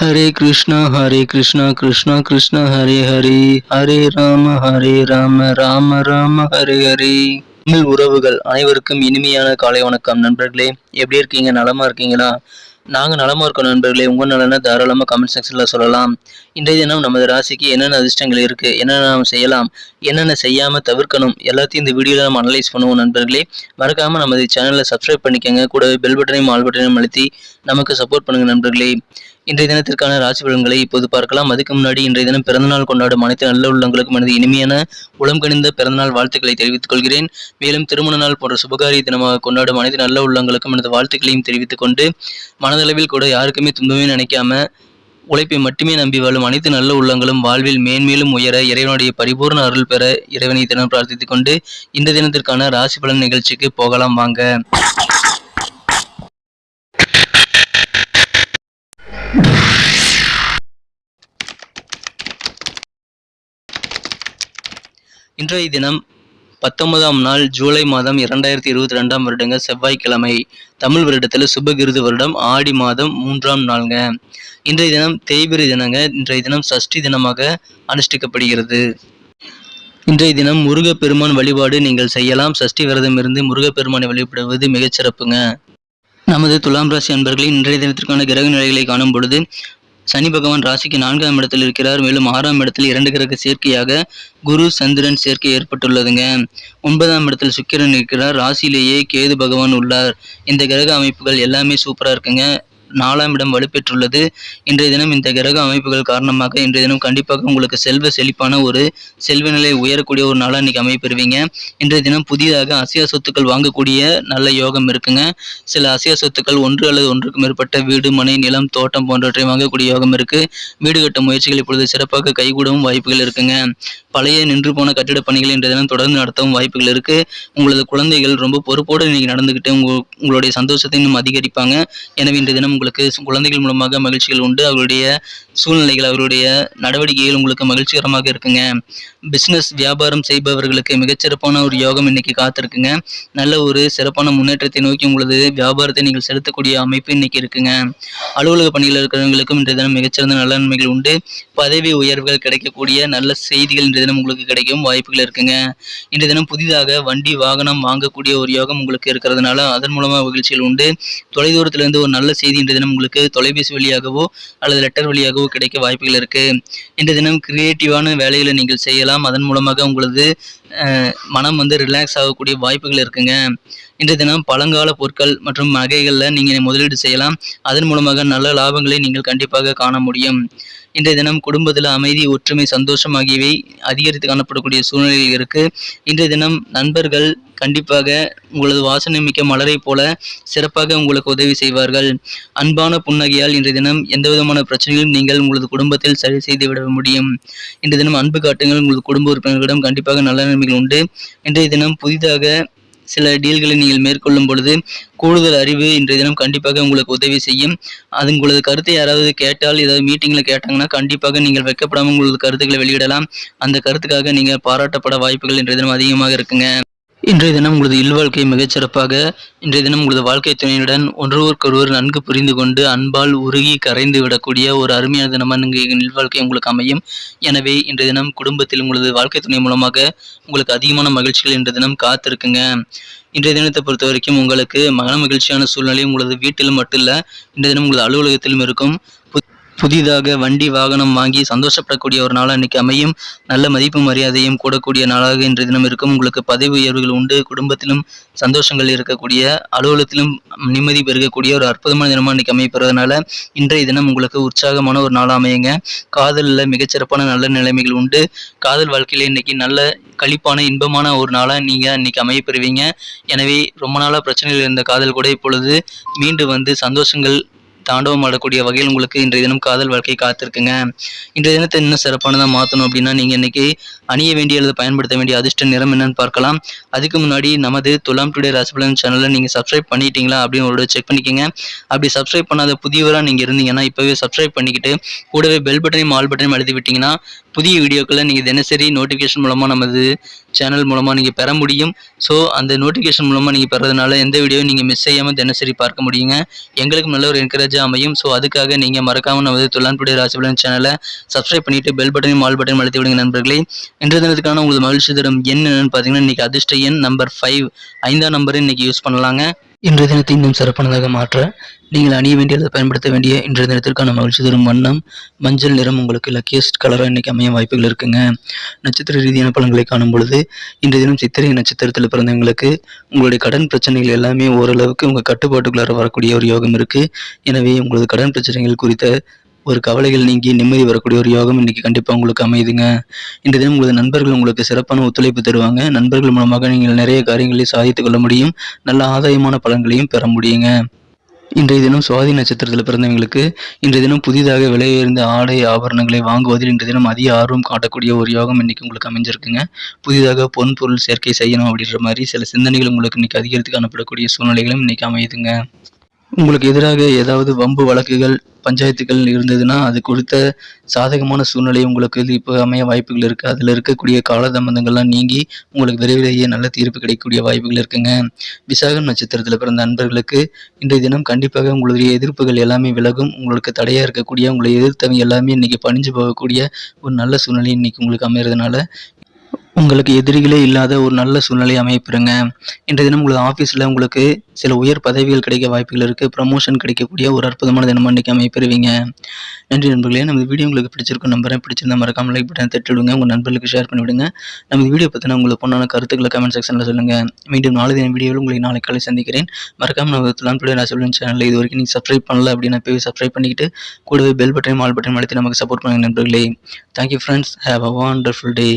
ஹரே கிருஷ்ணா ஹரே கிருஷ்ணா கிருஷ்ணா கிருஷ்ணா ஹரே ஹரி ஹரே ராம ஹரே ராம ராம ராம ஹரே ஹரி தமிழ் உறவுகள் அனைவருக்கும் இனிமையான காலை வணக்கம் நண்பர்களே. எப்படி இருக்கீங்க? நலமா இருக்கீங்களா? நாங்க நலமா இருக்கோம் நண்பர்களே. உங்கள் நலனை தாராளமா கமெண்ட் செக்ஷனில் சொல்லலாம். இன்றைய தினம் நமது ராசிக்கு என்னென்ன அதிர்ஷ்டங்கள் இருக்கு? என்னென்ன நாம் செய்யலாம்? என்னென்ன செய்யாம தவிர்க்கணும்? எல்லாத்தையும் இந்த வீடியோவில் நம்ம அனலைஸ் பண்ணுவோம் நண்பர்களே. மறக்காம நமது சேனலை சப்ஸ்கிரைப் பண்ணிக்கோங்க. கூடவே பெல் பட்டனையும் ஆல் பட்டனையும் அழுத்தி நமக்கு சப்போர்ட் பண்ணுங்க நண்பர்களே. இன்றைய தினத்திற்கான ராசி பலன்களை இப்போது பார்க்கலாம். அதுக்கு முன்னாடி இன்றைய தினம் பிறந்தநாள் கொண்டாடும் அனைத்து நல்ல உள்ளங்களுக்கும் எனது இனிமையான உளம் கணிந்த பிறந்தநாள் வாழ்த்துக்களை தெரிவித்துக் கொள்கிறேன். மேலும் திருமண நாள் போன்ற சுபகாரிய தினமாக கொண்டாடும் அனைத்து நல்ல உள்ளங்களுக்கும் எனது வாழ்த்துக்களையும் தெரிவித்துக் கொண்டு மனதளவில் கூட யாருக்குமே துன்பமே நினைக்காம உழைப்பை மட்டுமே நம்பி வாழும் அனைத்து நல்ல உள்ளங்களும் வாழ்வில் மேன்மேலும் உயர இறைவனுடைய பரிபூர்ண அருள் பெற இறைவனை தினம் பிரார்த்தித்துக் கொண்டு இந்த தினத்திற்கான ராசி பலன் நிகழ்ச்சிக்கு போகலாம் வாங்க. இன்றைய தினம் பத்தொன்பதாம் நாள் ஜூலை மாதம் இரண்டாயிரத்தி இருபத்தி ரெண்டாம் வருடங்க செவ்வாய்க்கிழமை தமிழ் வருடத்தில் சுபகிருது வருடம் ஆடி மாதம் மூன்றாம் நாளுங்க. இன்றைய தினம் தேய்பிரி தினங்க. இன்றைய தினம் சஷ்டி தினமாக அனுஷ்டிக்கப்படுகிறது. இன்றைய தினம் முருகப்பெருமான் வழிபாடு நீங்கள் செய்யலாம். சஷ்டி விரதம் இருந்து முருகப்பெருமானை வழிபடுவது மிகச்சிறப்புங்க. நமது துலாம் ராசி அன்பர்களின் இன்றைய தினத்திற்கான கிரக நிலைகளை காணும் பொழுது சனி பகவான் ராசிக்கு நான்காம் இடத்தில் இருக்கிறார். மேலும் ஆறாம் இடத்தில் இரண்டு கிரக சேர்க்கையாக குரு சந்திரன் சேர்க்கை ஏற்பட்டுள்ளதுங்க. ஒன்பதாம் இடத்தில் சுக்கிரன் இருக்கிறார். ராசியிலேயே கேது பகவான் உள்ளார். இந்த கிரக அமைப்புகள் எல்லாமே சூப்பராக இருக்குங்க. நாலாம் இடம் வலுப்பெற்றுள்ளது. இன்றைய தினம் இந்த கிரக அமைப்புகள் காரணமாக இன்றைய தினம் கண்டிப்பாக உங்களுக்கு செல்வ செழிப்பான ஒரு செல்வ நிலை உயரக்கூடிய ஒரு நாளாக இன்னைக்கு அமைப்பெறுவீங்க இன்றைய தினம் புதிதாக அசியா சொத்துக்கள் வாங்கக்கூடிய நல்ல யோகம் இருக்குங்க. சில அசியா சொத்துக்கள் ஒன்று அல்லது ஒன்றுக்கு மேற்பட்ட வீடு மனை நிலம் தோட்டம் போன்றவற்றை வாங்கக்கூடிய யோகம் இருக்கு. வீடு கட்ட முயற்சிகள் இப்பொழுது சிறப்பாக கைகூடவும் வாய்ப்புகள் இருக்குங்க. பழைய நின்று போன கட்டிட பணிகள் இன்றைய தினம் தொடர்ந்து நடத்தவும் வாய்ப்புகள் இருக்கு. உங்களது குழந்தைகள் ரொம்ப பொறுப்போடு இன்னைக்கு நடந்துகிட்டு உங்களுடைய சந்தோஷத்தை இன்னும் அதிகரிப்பாங்க. எனவே இன்றைய தினம் உங்களுக்கு குழந்தைகள் மூலமாக மகிழ்ச்சிகள் உண்டு. அவருடைய சூழ்நிலைகள் அவருடைய நடவடிக்கைகள் உங்களுக்கு மகிழ்ச்சிகரமாக இருக்குங்க. பிஸ்னஸ் வியாபாரம் செய்பவர்களுக்கு மிகச்சிறப்பான ஒரு யோகம் இன்னைக்கு காத்திருக்குங்க. நல்ல ஒரு சிறப்பான முன்னேற்றத்தை நோக்கி உங்களது வியாபாரத்தை நீங்கள் செலுத்தக்கூடிய அமைப்பு இன்னைக்கு இருக்குங்க. அலுவலக பணியில் இருக்கிறவங்களுக்கும் இன்றைய தினம் மிகச்சிறந்த நல்ல நன்மைகள் உண்டு. பதவி உயர்வுகள் கிடைக்கக்கூடிய நல்ல செய்திகள் இன்றைய தினம் உங்களுக்கு கிடைக்கும் வாய்ப்புகள் இருக்குங்க. இன்றைய தினம் புதிதாக வண்டி வாகனம் வாங்கக்கூடிய ஒரு யோகம் உங்களுக்கு இருக்கிறதுனால அதன் மூலமாக மகிழ்ச்சிகள் உண்டு. தொலைதூரத்திலிருந்து ஒரு நல்ல செய்தி இன்றைய தினம் உங்களுக்கு தொலைபேசி வழியாகவோ அல்லது லெட்டர் வழியாகவோ கிடைக்க வாய்ப்புகள் இருக்கு. இன்றைய தினம் கிரியேட்டிவான வேலைகளை நீங்கள் செய்யலாம். அதன் மூலமாக உங்களது அஹ், மனம் வந்து ரிலாக்ஸ் ஆகக்கூடிய வாய்ப்புகள் இருக்குங்க. இன்றைய தினம் பழங்கால பொருட்கள் மற்றும் நகைகளில் நீங்கள் முதலீடு செய்யலாம். அதன் மூலமாக நல்ல லாபங்களை நீங்கள் கண்டிப்பாக காண முடியும். இன்றைய தினம் குடும்பத்தில் அமைதி ஒற்றுமை சந்தோஷம் ஆகியவை அதிகரித்து காணப்படக்கூடிய சூழ்நிலையில் இருக்கு. இன்றைய தினம் நண்பர்கள் கண்டிப்பாக உங்களது வாசனை மிக்க மலரை போல சிறப்பாக உங்களுக்கு உதவி செய்வார்கள். அன்பான புன்னகையால் இன்றைய தினம் எந்த விதமான பிரச்சனையும் நீங்கள் உங்களது குடும்பத்தில் சரி செய்து விட முடியும். இன்றைய தினம் அன்பு காட்டுங்கள். உங்களது குடும்ப உறுப்பினர்களிடம் கண்டிப்பாக நல்ல நன்மைகள் உண்டு. இன்றைய தினம் புதிதாக சில டீல்களை நீங்கள் மேற்கொள்ளும் பொழுது கூடுதல் அறிவு இன்றைய தினம் கண்டிப்பாக உங்களுக்கு உதவி செய்யும். அது உங்களது கருத்தை யாராவது கேட்டால் ஏதாவது மீட்டிங்கில் கேட்டாங்கன்னா கண்டிப்பாக நீங்கள் வைக்கப்படாமல் உங்களது கருத்துக்களை வெளியிடலாம். அந்த கருத்துக்காக நீங்கள் பாராட்டப்பட வாய்ப்புகள் இன்றைய தினம் அதிகமாக இருக்குங்க. இன்றைய தினம் உங்களது இல்வாழ்க்கை மிகச்சிறப்பாக இன்றைய தினம் உங்களது வாழ்க்கை துணையுடன் ஒன்றுவருக்கொருவர் நன்கு புரிந்து கொண்டு அன்பால் உருகி கரைந்து விடக்கூடிய ஒரு அருமையான தினமாக இங்கே இல்வாழ்க்கை உங்களுக்கு அமையும். எனவே இன்றைய தினம் குடும்பத்தில் உங்களது வாழ்க்கை துணை மூலமாக உங்களுக்கு அதிகமான மகிழ்ச்சிகள் இன்றைய தினம் காத்திருக்குங்க. இன்றைய தினத்தை பொறுத்த வரைக்கும் உங்களுக்கு மன மகிழ்ச்சியான சூழ்நிலை உங்களது வீட்டிலும் மட்டும் இல்லை இன்றைய தினம் உங்களது அலுவலகத்திலும் இருக்கும். புதிதாக வண்டி வாகனம் வாங்கி சந்தோஷப்படக்கூடிய ஒரு நாளாக இன்னைக்கு அமையும். நல்ல மதிப்பு மரியாதையும் கூடக்கூடிய நாளாக இன்றைய தினம் இருக்கும். உங்களுக்கு பதவி உயர்வுகள் உண்டு. குடும்பத்திலும் சந்தோஷங்கள் இருக்கக்கூடிய அலுவலகத்திலும் நிம்மதி பெருகக்கூடிய ஒரு அற்புதமான தினமாக இன்னைக்கு அமைப்பதனால இன்றைய தினம் உங்களுக்கு உற்சாகமான ஒரு நாளாக அமையுங்க. காதலில் மிகச்சிறப்பான நல்ல நிலைமைகள் உண்டு. காதல் வாழ்க்கையில் இன்னைக்கு நல்ல களிப்பான இன்பமான ஒரு நாளாக நீங்கள் இன்னைக்கு அமைய பெறுவீங்க எனவே ரொம்ப நாளாக பிரச்சனைகள் இருந்த காதல் கூட இப்பொழுது மீண்டும் வந்து சந்தோஷங்கள் தாண்டவம் ஆடக்கூடிய வகையில் உங்களுக்கு இன்றைய தினம் காதல் வாழ்க்கை காத்திருக்குங்க. இன்றைய தினத்தை இன்னும் சிறப்பானதாக மாற்றணும் அப்படின்னா நீங்கள் இன்னைக்கு அணிய வேண்டிய அல்லது பயன்படுத்த வேண்டிய அதிர்ஷ்ட நிறம் என்னன்னு பார்க்கலாம். அதுக்கு முன்னாடி நமது துலாம் டுடே ராசிபலன் சேனலை நீங்கள் சப்ஸ்கிரைப் பண்ணிட்டீங்களா அப்படின்னு ஒரு செக் பண்ணிக்கோங்க. அப்படி சப்ஸ்கிரைப் பண்ணாத புதியவராக நீங்கள் இருந்தீங்கன்னா இப்போவே சப்ஸ்கிரைப் பண்ணிக்கிட்டு கூடவே பெல் பட்டனையும் ஆல் பட்டனையும் அழுத்தி விட்டிங்கன்னா புதிய வீடியோக்களை நீங்கள் தினசரி நோட்டிஃபிகேஷன் மூலமாக நமது சேனல் மூலமாக நீங்கள் பெற முடியும். ஸோ அந்த நோட்டிஃபிகேஷன் மூலமாக நீங்கள் பெறதுனால எந்த வீடியோ நீங்கள் மிஸ் செய்யாமல் தினசரி பார்க்க முடியுங்க. எங்களுக்கு நல்ல ஒரு என்கரேஜாக அமையும் ஸோ அதுக்காக நீங்கள் மறக்காமல் நமது துல்லான்புடைய ராசிபலன் சேனலை சப்ஸ்கிரைப் பண்ணிவிட்டு பெல் பட்டனையும் ஆல் பட்டனையும் அழுத்தி விடுங்க நண்பர்களே. இன்றைய தினத்துக்கான உங்களுக்கு மகிழ்ச்சி தரும் என்னென்னு என்னன்னு பார்த்தீங்கன்னா இன்றைக்கி அதிர்ஷ்ட எண் நம்பர் ஃபைவ் ஐந்தாம் நம்பர் இன்னைக்கு யூஸ் பண்ணலாங்க. இன்றைய தினத்தை இன்னும் சிறப்பானதாக மாற்ற நீங்கள் அணிய வேண்டிய அல்லது பயன்படுத்த வேண்டிய இன்றைய தினத்திற்கான மகிழ்ச்சி தரும் வண்ணம் மஞ்சள் நிறம் உங்களுக்கு லக்கியஸ்ட் கலராக இன்னைக்கு அமைய வாய்ப்புகள் இருக்குங்க. நட்சத்திர ரீதியான பலன்களை காணும் பொழுது இன்றைய தினம் சித்திரை நட்சத்திரத்தில் பிறந்தவங்களுக்கு உங்களுடைய கடன் பிரச்சனைகள் எல்லாமே ஓரளவுக்கு உங்கள் கட்டுப்பாட்டுக்குள்ளார வரக்கூடிய ஒரு யோகம் இருக்கு. எனவே உங்களது கடன் பிரச்சனைகள் குறித்த ஒரு கவலைகள் நீங்கி நிம்மதி வரக்கூடிய ஒரு யோகம் இன்னைக்கு கண்டிப்பாக உங்களுக்கு அமையுதுங்க. இன்றைய தினம் உங்களது நண்பர்கள் உங்களுக்கு சிறப்பான ஒத்துழைப்பு தருவாங்க. நண்பர்கள் மூலமாக நீங்கள் நிறைய காரியங்களை சாதித்துக் கொள்ள முடியும். நல்ல ஆதாயமான பலன்களையும் பெற முடியுங்க. இன்றைய தினம் சுவாதி நட்சத்திரத்தில் பிறந்தவங்களுக்கு இன்றைய தினம் புதிதாக விலை உயர்ந்த ஆடை ஆபரணங்களை வாங்குவதில் இன்றைய தினம் அதிக ஆர்வம் காட்டக்கூடிய ஒரு யோகம் இன்னைக்கு உங்களுக்கு அமைஞ்சிருக்குங்க. புதிதாக பொன் பொருள் சேர்க்கை செய்யணும் அப்படின்ற மாதிரி சில சிந்தனைகள் உங்களுக்கு இன்னைக்கு அதிகரித்து காணப்படக்கூடிய சூழ்நிலைகளும் இன்னைக்கு அமையுதுங்க. உங்களுக்கு எதிராக ஏதாவது வம்பு வழக்குகள் பஞ்சாயத்துகள் இருந்ததுன்னா அது குறித்த சாதகமான சூழ்நிலை உங்களுக்கு இப்போ அமைய வாய்ப்புகள் இருக்குது அதில் இருக்கக்கூடிய காலதாமதங்கள்லாம் நீங்கி உங்களுக்கு விரைவிலேயே நல்ல தீர்ப்பு கிடைக்கக்கூடிய வாய்ப்புகள் இருக்குங்க. விசாகம் நட்சத்திரத்தில் பிறந்த நண்பர்களுக்கு இன்றைய தினம் கண்டிப்பாக உங்களுடைய எதிர்ப்புகள் எல்லாமே விலகும். உங்களுக்கு தடையாக இருக்கக்கூடிய உங்களை எதிர்த்தவங்க எல்லாமே இன்னைக்கு பணிஞ்சு போகக்கூடிய ஒரு நல்ல சூழ்நிலை இன்னைக்கு உங்களுக்கு அமைகிறதுனால உங்களுக்கு எதிரிகளே இல்லாத ஒரு நல்ல சூழ்நிலை அமைப்பிருங்க இன்றைய தினம் உங்களுக்கு ஆஃபீஸில் உங்களுக்கு சில உயர் பதவிகள் கிடைக்க வாய்ப்புகள் இருக்குது ப்ரமோஷன் கிடைக்கக்கூடிய ஒரு அற்புதமான தினம் அன்றைக்கி அமைப்பெறுவீங்க நன்றி நண்பர்களே. நம்ம வீடியோ உங்களுக்கு பிடிச்சிருக்கும் நம்பரை பிடிச்சிருந்தா மறக்காம லைக் பட்டன் தட்டிவிடுங்க. உங்கள் நண்பர்களுக்கு ஷேர் பண்ணிவிடுங்க. நம்ம வீடியோ பற்றின உங்களுக்கு பொண்ணான கருத்துக்களை கமெண்ட் செக்ஷனில் சொல்லுங்கள் மீண்டும் நாலு தின வீடியோவில் உங்களை நாளை காலை சந்திக்கிறேன். மறக்காம நம்ம துலான்புடைய நான் சொல்லுவேன் சேனலில் இது வரைக்கும் நீங்கள் சப்ஸ்கிரைப் பண்ணல அப்படின்னா போய் சப்ஸ்கிரைப் பண்ணிக்கிட்டு கூடவே பெல் பட்டனையும் ஆல் பட்டனையும் அழுத்தி நமக்கு சப்போர்ட் பண்ணுங்க நண்பர்களே. Thank you friends have a wonderful day